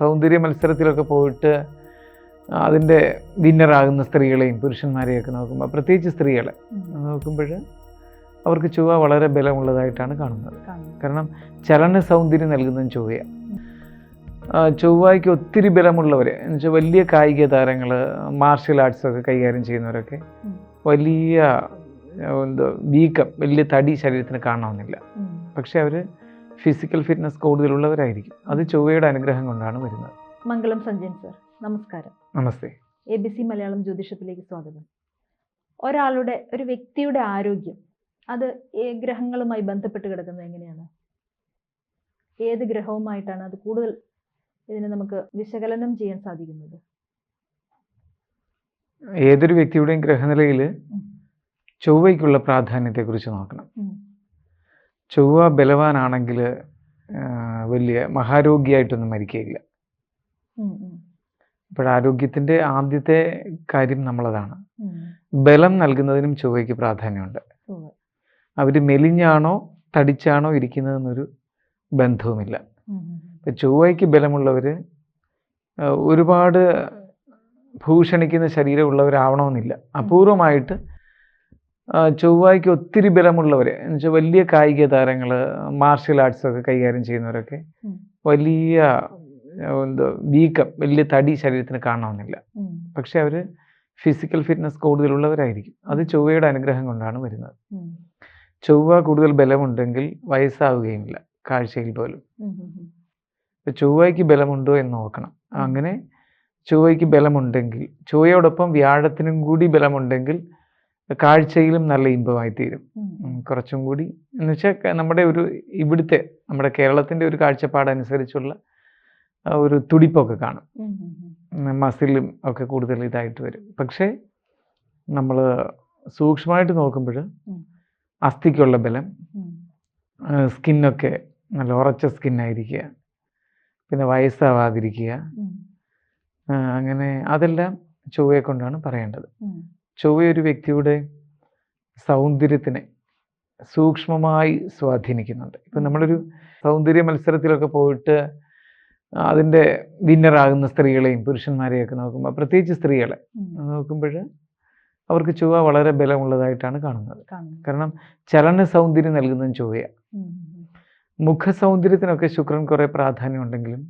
സൗന്ദര്യ മത്സരത്തിലൊക്കെ പോയിട്ട് അതിന്റെ വിന്നറാകുന്ന സ്ത്രീകളെയും പുരുഷന്മാരെയൊക്കെ നോക്കുമ്പോൾ പ്രത്യേകിച്ച് സ്ത്രീകളെ നോക്കുമ്പോൾ അവർക്ക് ചുവ വളരെ ബലമുള്ളതായിട്ടാണ് കാണുന്നത്. കാരണം ചലന സൗന്ദര്യം നൽകുന്ന ചൊവ്വയാണ് ആ, ചൊവ്വയ്ക്ക് ഒത്തിരി ബലമുള്ളവർ എന്നുവെച്ചാൽ വലിയ കായിക താരങ്ങൾ മാർഷ്യൽ ആർട്സൊക്കെ കൈകാര്യം ചെയ്യുന്നവരൊക്കെ വലിയ എന്തോ വീക്കം വലിയ തടി ശരീരത്തിന് കാണണമെന്നില്ല. പക്ഷെ അവർ ഫിസിക്കൽ ഫിറ്റ്നസ് കൂടുതലുള്ളവരായിരിക്കും. അത് ചൊവ്വയുടെ അനുഗ്രഹം കൊണ്ടാണ് വരുന്നത്. മംഗളം സഞ്ജയൻ സർ. നമസ്കാരം. നമസ്തേ. എ ബി സി മലയാളം ജ്യോതിഷത്തിലേക്ക് സ്വാഗതം. ഒരാളുടെ ഒരു വ്യക്തിയുടെ ആരോഗ്യം അത് ഏ ഗ്രഹങ്ങളുമായി ബന്ധപ്പെട്ട് കിടക്കുന്നത് എങ്ങനെയാണ്? ഏത് ഗ്രഹവുമായിട്ടാണ് അത് കൂടുതൽ ഇതിനെ നമുക്ക് വിശകലനം ചെയ്യാൻ സാധിക്കുന്നത്? ഏതൊരു വ്യക്തിയുടെയും ഗ്രഹനിലയിൽ. ചൊവ്വയ്ക്കുള്ള പ്രാധാന്യത്തെക്കുറിച്ച് നോക്കണം. ചൊവ്വ ബലവാനാണെങ്കിൽ വലിയ മഹാരോഗ്യമായിട്ടൊന്നും മരിക്കുകയില്ല. ആരോഗ്യത്തിന്റെ ആദ്യത്തെ കാര്യം നമ്മളതാണ്. ബലം നൽകുന്നതിനും ചൊവ്വയ്ക്ക് പ്രാധാന്യമുണ്ട്. അവർ അവർ മെലിഞ്ഞാണോ തടിച്ചാണോ ഇരിക്കുന്നതെന്നൊരു ബന്ധവുമില്ല. ഇപ്പം ചൊവ്വയ്ക്ക് ബലമുള്ളവർ ഒരുപാട് ഭൂഷണിക്കുന്ന ശരീരമുള്ളവരാവണമെന്നില്ല അപൂർവമായിട്ട് ചൊവ്വയ്ക്ക് ഒത്തിരി ബലമുള്ളവർ എന്നുവെച്ചാൽ വലിയ കായിക താരങ്ങൾ മാർഷ്യൽ ആർട്സ് ഒക്കെ കൈകാര്യം ചെയ്യുന്നവരൊക്കെ വലിയ എന്തോ വീക്കം വലിയ തടി ശരീരത്തിന് കാണണമെന്നില്ല. പക്ഷെ അവർ ഫിസിക്കൽ ഫിറ്റ്നസ് കൂടുതലുള്ളവരായിരിക്കും. അത് ചൊവ്വയുടെ അനുഗ്രഹം കൊണ്ടാണ് വരുന്നത്. ചൊവ്വ കൂടുതൽ ബലമുണ്ടെങ്കിൽ വയസ്സാവുകയുമില്ല കാഴ്ചയിൽ പോലും. ചൊവ്വയ്ക്ക് ബലമുണ്ടോ എന്ന് നോക്കണം. അങ്ങനെ ചൊവ്വയ്ക്ക് ബലമുണ്ടെങ്കിൽ ചൊവ്വയോടൊപ്പം വ്യാഴത്തിനും കൂടി ബലമുണ്ടെങ്കിൽ കാഴ്ചയിലും നല്ല ഇമ്പമായി തീരും കുറച്ചും കൂടി. എന്ന് വെച്ചാൽ നമ്മുടെ ഒരു ഇവിടുത്തെ നമ്മുടെ കേരളത്തിന്റെ ഒരു കാഴ്ചപ്പാടനുസരിച്ചുള്ള അനുസരിച്ചുള്ള ഒരു തുടിപ്പൊക്കെ കാണും. മസിലും ഒക്കെ കൂടുതൽ ഇതായിട്ട് വരും. പക്ഷേ നമ്മൾ സൂക്ഷ്മമായിട്ട് നോക്കുമ്പോൾ അസ്ഥിക്കുള്ള ബലം സ്കിന്നൊക്കെ നല്ല ഉറച്ച സ്കിന്നായിരിക്കുക. പിന്നെ വയസ്സാവാതിരിക്കുക. അങ്ങനെ അതെല്ലാം ചൊവ്വയെ കൊണ്ടാണ് പറയേണ്ടത്. ഉം. ചൊവ്വ ഒരു വ്യക്തിയുടെ സൗന്ദര്യത്തിനെ സൂക്ഷ്മമായി സ്വാധീനിക്കുന്നുണ്ട്. ഇപ്പം നമ്മളൊരു സൗന്ദര്യ മത്സരത്തിലൊക്കെ പോയിട്ട് അതിന്റെ വിന്നറാകുന്ന സ്ത്രീകളെയും പുരുഷന്മാരെയൊക്കെ നോക്കുമ്പോൾ പ്രത്യേകിച്ച് സ്ത്രീകളെ. നോക്കുമ്പോൾ അവർക്ക് ചൊവ്വ വളരെ ബലമുള്ളതായിട്ടാണ് കാണുന്നത്. കാരണം ചലന സൗന്ദര്യം നൽകുന്നതും ചൊവ്വയാണ് ഉം, ഉം, മുഖ സൗന്ദര്യത്തിനൊക്കെ ശുക്രൻ കുറേ പ്രാധാന്യം ഉണ്ടെങ്കിലും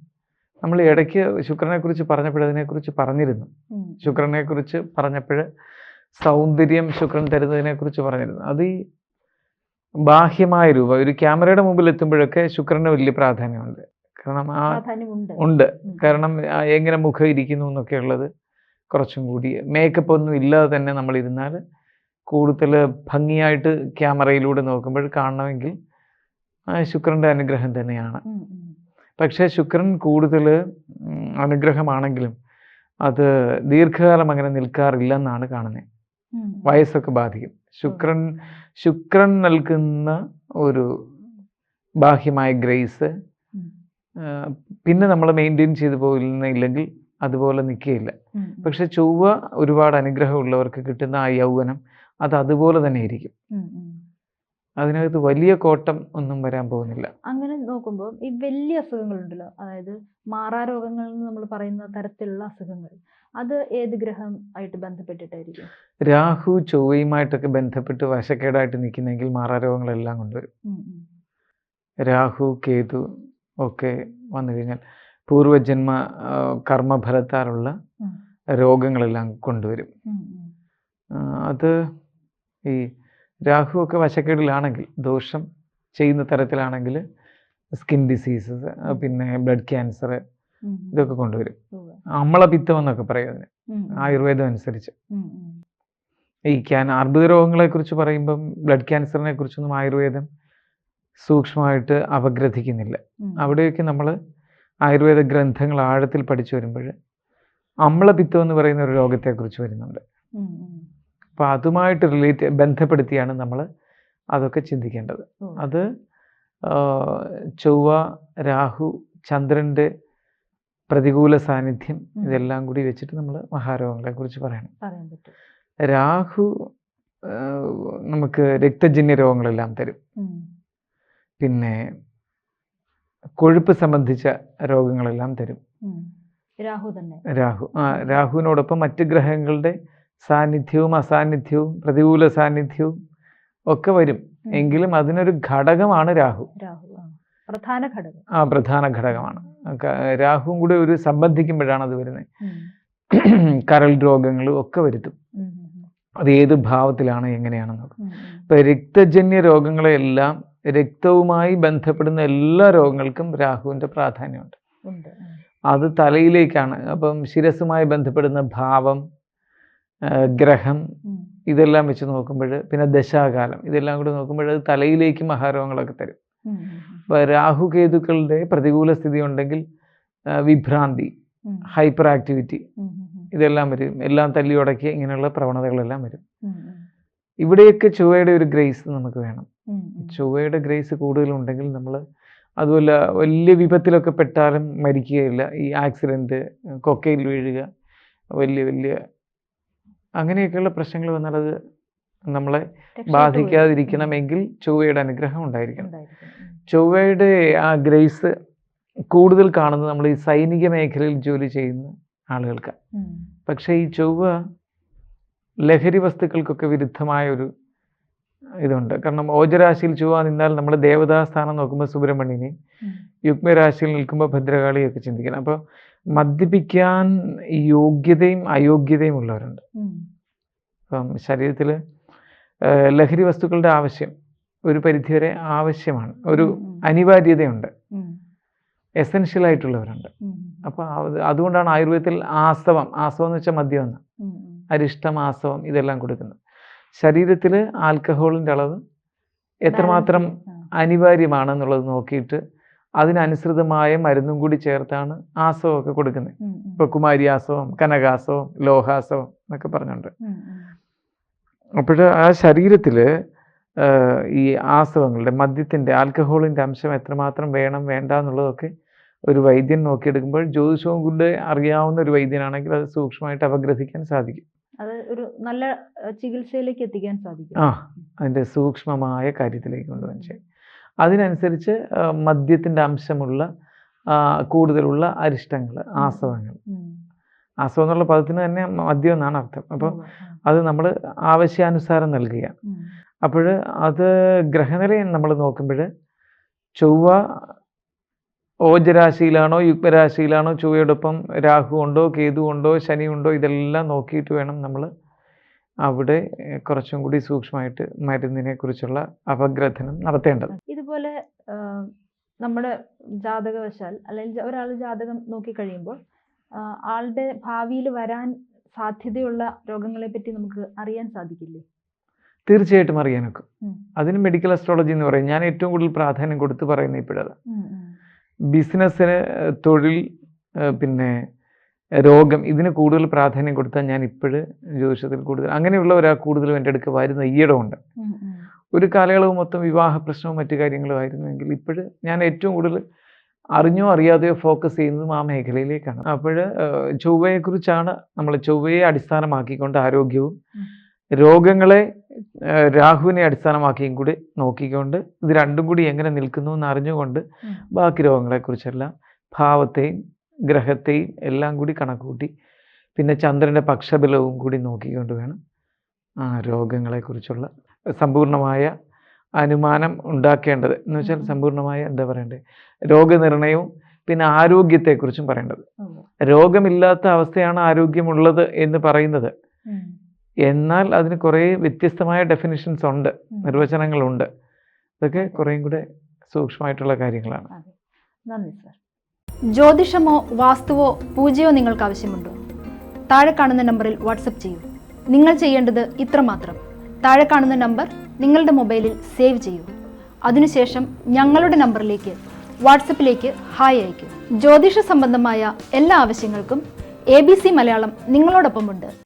നമ്മൾ ഇടയ്ക്ക് ശുക്രനെക്കുറിച്ച് പറഞ്ഞപ്പോൾ അതിനെക്കുറിച്ച് പറഞ്ഞിരുന്നു ശുക്രനെക്കുറിച്ച് പറഞ്ഞപ്പോൾ സൗന്ദര്യം ശുക്രൻ തരുന്നതിനെ കുറിച്ച് പറഞ്ഞിരുന്നു. അത് ഈ ബാഹ്യമായ രൂപം ഒരു ക്യാമറയുടെ മുമ്പിൽ എത്തുമ്പോഴൊക്കെ ശുക്രന് വലിയ പ്രാധാന്യമുണ്ട്. കാരണം ആ ഉണ്ട്. കാരണം എങ്ങനെ മുഖം ഇരിക്കുന്നു എന്നൊക്കെ ഉള്ളത് കുറച്ചും കൂടി. മേക്കപ്പ് ഒന്നും ഇല്ലാതെ തന്നെ നമ്മൾ ഇരുന്നാൽ കൂടുതൽ ഭംഗിയായിട്ട് ക്യാമറയിലൂടെ നോക്കുമ്പോൾ കാണണമെങ്കിൽ ആ ശുക്രന്റെ അനുഗ്രഹം തന്നെയാണ്. പക്ഷേ ശുക്രൻ കൂടുതൽ അനുഗ്രഹമാണെങ്കിലും അത് ദീർഘകാലം അങ്ങനെ നിൽക്കാറില്ലെന്നാണ് കാണുന്നത്. ഉം, വയസ്സൊക്കെ ബാധിക്കും. ശുക്രൻ ശുക്രൻ നൽകുന്ന ഒരു ബാഹ്യമായ ഗ്രേസ് പിന്നെ നമ്മൾ മെയിന്റെയിൻ ചെയ്തു പോകുന്നില്ലെങ്കിൽ അതുപോലെ നിൽക്കുകയില്ല. പക്ഷെ ചൊവ്വ ഒരുപാട് അനുഗ്രഹമുള്ളവർക്ക് കിട്ടുന്ന ആ യൗവനം അത് അതുപോലെ തന്നെ ഇരിക്കും. അതിനകത്ത് വലിയ കോട്ടം ഒന്നും വരാൻ പോകുന്നില്ല. അങ്ങനെ നോക്കുമ്പോൾ ഈ വലിയ അസുഖങ്ങളുണ്ടല്ലോ അതായത് മാറാരോഗങ്ങൾ എന്ന് നമ്മൾ പറയുന്ന തരത്തിലുള്ള അസുഖങ്ങൾ അത് ഏത് ഗ്രഹം ആയിട്ട് ബന്ധപ്പെട്ടിട്ടായിരിക്കും? രാഹു ചൊവ്വയുമായിട്ടൊക്കെ ബന്ധപ്പെട്ട് വശക്കേടായിട്ട് നിൽക്കുന്നെങ്കിൽ മാറാരോഗങ്ങളെല്ലാം കൊണ്ടുവരും. രാഹു കേതു ഒക്കെ വന്നു കഴിഞ്ഞാൽ പൂർവജന്മ കർമ്മഫലത്താറുള്ള കർമ്മഫലത്താലുള്ള രോഗങ്ങളെല്ലാം കൊണ്ടുവരും. അത് ഈ രാഹു ഒക്കെ വശക്കേടിലാണെങ്കിൽ ദോഷം ചെയ്യുന്ന തരത്തിലാണെങ്കിൽ സ്കിൻ ഡിസീസസ് പിന്നെ ബ്ലഡ് ക്യാൻസർ. ഇതൊക്കെ കൊണ്ടുവരും. അമ്മളപിത്തം എന്നൊക്കെ പറയും അതിന്. ആയുർവേദം അനുസരിച്ച്. ഈ ക്യാൻ അർബുദ രോഗങ്ങളെ കുറിച്ച് പറയുമ്പം ബ്ലഡ് ക്യാൻസറിനെ കുറിച്ചൊന്നും ആയുർവേദം സൂക്ഷ്മമായിട്ട് അപഗ്രഥിക്കുന്നില്ല. അവിടെയൊക്കെ നമ്മൾ ആയുർവേദ ഗ്രന്ഥങ്ങൾ ആഴത്തിൽ പഠിച്ചു വരുമ്പോൾ അമ്ലപിത്തം എന്ന് പറയുന്ന ഒരു രോഗത്തെക്കുറിച്ച് വരുന്നുണ്ട്. അപ്പോൾ അതുമായിട്ട് റിലേറ്റ് ബന്ധപ്പെടുത്തിയാണ് നമ്മൾ അതൊക്കെ ചിന്തിക്കേണ്ടത്. അത് ചൊവ്വ രാഹു ചന്ദ്രന്റെ പ്രതികൂല സാന്നിധ്യം ഇതെല്ലാം കൂടി വെച്ചിട്ട് നമ്മൾ മഹാരോഗങ്ങളെ കുറിച്ച് പറയണം. രാഹു നമുക്ക് രക്തജന്യ രോഗങ്ങളെല്ലാം തരും. പിന്നെ കൊഴുപ്പ് സംബന്ധിച്ച രോഗങ്ങളെല്ലാം തരും. രാഹു തന്നെ. രാഹു ആ രാഹുവിനോടൊപ്പം മറ്റ് ഗ്രഹങ്ങളുടെ സാന്നിധ്യവും അസാന്നിധ്യവും പ്രതികൂല സാന്നിധ്യവും ഒക്കെ വരും. എങ്കിലും അതിനൊരു ഘടകമാണ് രാഹു. പ്രധാന ഘടകം. ആ പ്രധാന ഘടകമാണ്. രാഹുവും കൂടെ ഒരു സംബന്ധിക്കുമ്പോഴാണ് അത് വരുന്നത്. കരൾ രോഗങ്ങളും ഒക്കെ വരുത്തും. അത് ഏത് ഭാവത്തിലാണ് എങ്ങനെയാണെന്നൊക്കെ. ഇപ്പൊ രക്തജന്യ രോഗങ്ങളെല്ലാം രക്തവുമായി ബന്ധപ്പെടുന്ന എല്ലാ രോഗങ്ങൾക്കും രാഹുവിന്റെ പ്രാധാന്യമുണ്ട്. അത് തലയിലേക്കാണ്. അപ്പം ശിരസുമായി ബന്ധപ്പെടുന്ന ഭാവം ഗ്രഹം. ഇതെല്ലാം വെച്ച് നോക്കുമ്പോൾ പിന്നെ ദശാകാലം ഇതെല്ലാം കൂടി നോക്കുമ്പോൾ അത് തലയിലേക്ക് മഹാരോഗങ്ങളൊക്കെ തരും അപ്പൊ അപ്പോൾ രാഹുകേതുക്കളുടെ പ്രതികൂല സ്ഥിതി ഉണ്ടെങ്കിൽ വിഭ്രാന്തി ഹൈപ്പർ ആക്ടിവിറ്റി. ഇതെല്ലാം വരും എല്ലാം തല്ലി ഉടക്കി ഇങ്ങനെയുള്ള പ്രവണതകളെല്ലാം വരും. ഇവിടെയൊക്കെ ചൊവ്വയുടെ ഒരു ഗ്രേസ് നമുക്ക് വേണം. ചൊവ്വയുടെ ഗ്രേസ് കൂടുതലുണ്ടെങ്കിൽ നമ്മൾ അതുപോലെ വലിയ വിപത്തിലൊക്കെ പെട്ടാലും മരിക്കുകയില്ല ഈ ആക്സിഡന്റ് കൊക്കയിൽ വീഴുക വലിയ വലിയ അങ്ങനെയൊക്കെയുള്ള പ്രശ്നങ്ങൾ വന്നാൽ അത് നമ്മളെ ബാധിക്കാതിരിക്കണമെങ്കിൽ ചൊവ്വയുടെ അനുഗ്രഹം ഉണ്ടായിരിക്കണം. ചൊവ്വയുടെ ആ ഗ്രേസ് കൂടുതൽ കാണുന്നത് നമ്മൾ ഈ സൈനിക മേഖലയിൽ ജോലി ചെയ്യുന്ന ആളുകൾക്ക് പക്ഷേ ഈ ചൊവ്വ ലഹരി വസ്തുക്കൾക്കൊക്കെ വിരുദ്ധമായ ഒരു ഇതുണ്ട് കാരണം ഓജരാശിയിൽ ചൊവ്വ നിന്നാൽ നമ്മൾ ദേവതാസ്ഥാനം നോക്കുമ്പോൾ സുബ്രഹ്മണ്യനെ. യുഗ്മരാശിയിൽ നിൽക്കുമ്പോൾ ഭദ്രകാളിയൊക്കെ ചിന്തിക്കണം അപ്പോൾ മദ്യപിക്കാൻ യോഗ്യതയും അയോഗ്യതയും ഉള്ളവരുണ്ട്. അപ്പം ശരീരത്തിൽ ലഹരി വസ്തുക്കളുടെ ആവശ്യം ഒരു പരിധിവരെ ആവശ്യമാണ് ഒരു. അനിവാര്യതയുണ്ട്. എസെൻഷ്യൽ ആയിട്ടുള്ളവരുണ്ട്. അപ്പോൾ അതുകൊണ്ടാണ് ആയുർവേദത്തിൽ ആസവം ആസവം എന്ന് വെച്ചാൽ മദ്യം എന്ന് ഉം. ഉം. അരിഷ്ടം ആസവം ഇതെല്ലാം കൊടുക്കുന്നത് ശരീരത്തിൽ ആൽക്കഹോളിന്റെ അളവ് എത്രമാത്രം അനിവാര്യമാണ് എന്നുള്ളത് അനിവാര്യമാണെന്നുള്ളത് നോക്കിയിട്ട് അതിനനുസൃതമായ മരുന്നും കൂടി ചേർത്താണ് ആസവമൊക്കെ കൊടുക്കുന്നത്. ഇപ്പൊ കുമാരിയാസവം കനകാസവം ലോഹാസവം എന്നൊക്കെ പറഞ്ഞുണ്ട്. അപ്പോൾ ആ ശരീരത്തിൽ ഈ ആസവങ്ങളുടെ മദ്യത്തിന്റെ ആൽക്കഹോളിന്റെ അംശം എത്രമാത്രം വേണം വേണ്ട എന്നുള്ളതൊക്കെ ഒരു വൈദ്യൻ നോക്കിയെടുക്കുമ്പോൾ ജ്യോതിഷവും കൂടെ അറിയാവുന്ന ഒരു വൈദ്യനാണെങ്കിൽ അത് സൂക്ഷ്മമായിട്ട് അപഗ്രഥിക്കാൻ സാധിക്കും. അത് ഒരു നല്ല ചികിത്സയിലേക്ക് എത്തിക്കാൻ സാധിക്കും. ആ അതിന്റെ സൂക്ഷ്മമായ കാര്യത്തിലേക്ക് കൊണ്ടുവരാൻ ചെയ്യും അതിനനുസരിച്ച് മദ്യത്തിന്റെ മദ്യത്തിന്റെ അംശമുള്ള കൂടുതലുള്ള അരിഷ്ടങ്ങൾ ആസവങ്ങൾ. ആസവം എന്നുള്ള പദത്തിന് തന്നെ മദ്യം എന്നാണ് അർത്ഥം. അപ്പോൾ അത് നമ്മൾ ആവശ്യാനുസാരം നൽകുക. അപ്പോഴ് അപ്പോൾ അത് ഗ്രഹനിലയം നമ്മൾ നോക്കുമ്പോൾ ചൊവ്വ ഓജരാശിയിലാണോ യുഗ്മരാശിയിലാണോ ചൊവ്വയോടൊപ്പം രാഹു ഉണ്ടോ കേതു ഉണ്ടോ ശനി ഉണ്ടോ ഇതെല്ലാം നോക്കിയിട്ട് വേണം നമ്മൾ അവിടെ കുറച്ചും കൂടി സൂക്ഷ്മമായിട്ട് മരുന്നിനെ കുറിച്ചുള്ള അപഗ്രഥനം നടത്തേണ്ടത്. ഇതുപോലെ നമ്മുടെ ജാതകവശാൽ അല്ലെങ്കിൽ ഒരാൾ ജാതകം നോക്കി കഴിയുമ്പോൾ ആളുടെ ഭാവിയിൽ വരാൻ സാധ്യതയുള്ള രോഗങ്ങളെ പറ്റി നമുക്ക് അറിയാൻ സാധിക്കില്ലേ? തീർച്ചയായിട്ടും അറിയാനൊക്കെ. അതിന് മെഡിക്കൽ അസ്ട്രോളജി എന്ന് പറയും. ഞാൻ ഏറ്റവും കൂടുതൽ പ്രാധാന്യം കൊടുത്ത് പറയുന്ന ഇപ്പോഴത്. ബിസിനസ്സിന് തൊഴിൽ പിന്നെ രോഗം ഇതിന് കൂടുതൽ പ്രാധാന്യം കൊടുത്താൽ ഞാൻ ഇപ്പോഴ് ജ്യോതിഷത്തിൽ കൂടുതൽ അങ്ങനെയുള്ള ഒരാൾ കൂടുതലും എന്റെ അടുക്ക് വരുന്ന ഈയിടമുണ്ട്. ഒരു കാലയളവ് മൊത്തം വിവാഹ പ്രശ്നവും മറ്റു കാര്യങ്ങളും ആയിരുന്നുവെങ്കിൽ ഇപ്പോഴ് ഞാൻ ഏറ്റവും കൂടുതൽ അറിഞ്ഞോ അറിയാതെയോ ഫോക്കസ് ചെയ്യുന്നതും ആ മേഖലയിലേക്കാണ് അപ്പോൾ ചൊവ്വയെക്കുറിച്ചാണ് നമ്മൾ ചൊവ്വയെ അടിസ്ഥാനമാക്കിക്കൊണ്ട് ആരോഗ്യവും. രോഗങ്ങളെ രാഹുവിനെ അടിസ്ഥാനമാക്കിയും കൂടി നോക്കിക്കൊണ്ട് ഇത് രണ്ടും കൂടി എങ്ങനെ നിൽക്കുന്നു എന്ന് അറിഞ്ഞുകൊണ്ട്. ബാക്കി രോഗങ്ങളെക്കുറിച്ചെല്ലാം ഭാവത്തെയും ഗ്രഹത്തെയും എല്ലാം കൂടി കണക്കുകൂട്ടി പിന്നെ ചന്ദ്രന്റെ പക്ഷബലവും കൂടി നോക്കിക്കൊണ്ട് വേണം ആ രോഗങ്ങളെക്കുറിച്ചുള്ള സമ്പൂർണമായ അനുമാനം ഉണ്ടാക്കേണ്ടത്. എന്ന് വെച്ചാൽ സമ്പൂർണമായ എന്താ പറയണ്ടേ? രോഗനിർണയവും പിന്നെ ആരോഗ്യത്തെക്കുറിച്ചും പറയേണ്ടത്. രോഗമില്ലാത്ത അവസ്ഥയാണ് ആരോഗ്യമുള്ളത് എന്ന് പറയുന്നത്. എന്നാൽ അതിന് കുറേ വ്യത്യസ്തമായ ഡെഫിനിഷൻസ് ഉണ്ട് നിർവചനങ്ങളുണ്ട്. ഇതൊക്കെ കുറേയും കൂടെ സൂക്ഷ്മമായിട്ടുള്ള കാര്യങ്ങളാണ്. നന്ദി സർ ജ്യോതിഷമോ വാസ്തുവോ പൂജയോ നിങ്ങൾക്ക് ആവശ്യമുണ്ടോ? താഴെ കാണുന്ന നമ്പറിൽ വാട്സപ്പ് ചെയ്യൂ. നിങ്ങൾ ചെയ്യേണ്ടത് ഇത്രമാത്രം താഴെ കാണുന്ന നമ്പർ നിങ്ങളുടെ മൊബൈലിൽ സേവ് ചെയ്യൂ. അതിനുശേഷം ഞങ്ങളുടെ നമ്പറിലേക്ക് വാട്സപ്പിലേക്ക് ഹായ് അയയ്ക്കൂ. ജ്യോതിഷ സംബന്ധമായ എല്ലാ ആവശ്യങ്ങൾക്കും എ ബി സി മലയാളം നിങ്ങളോടൊപ്പമുണ്ട്.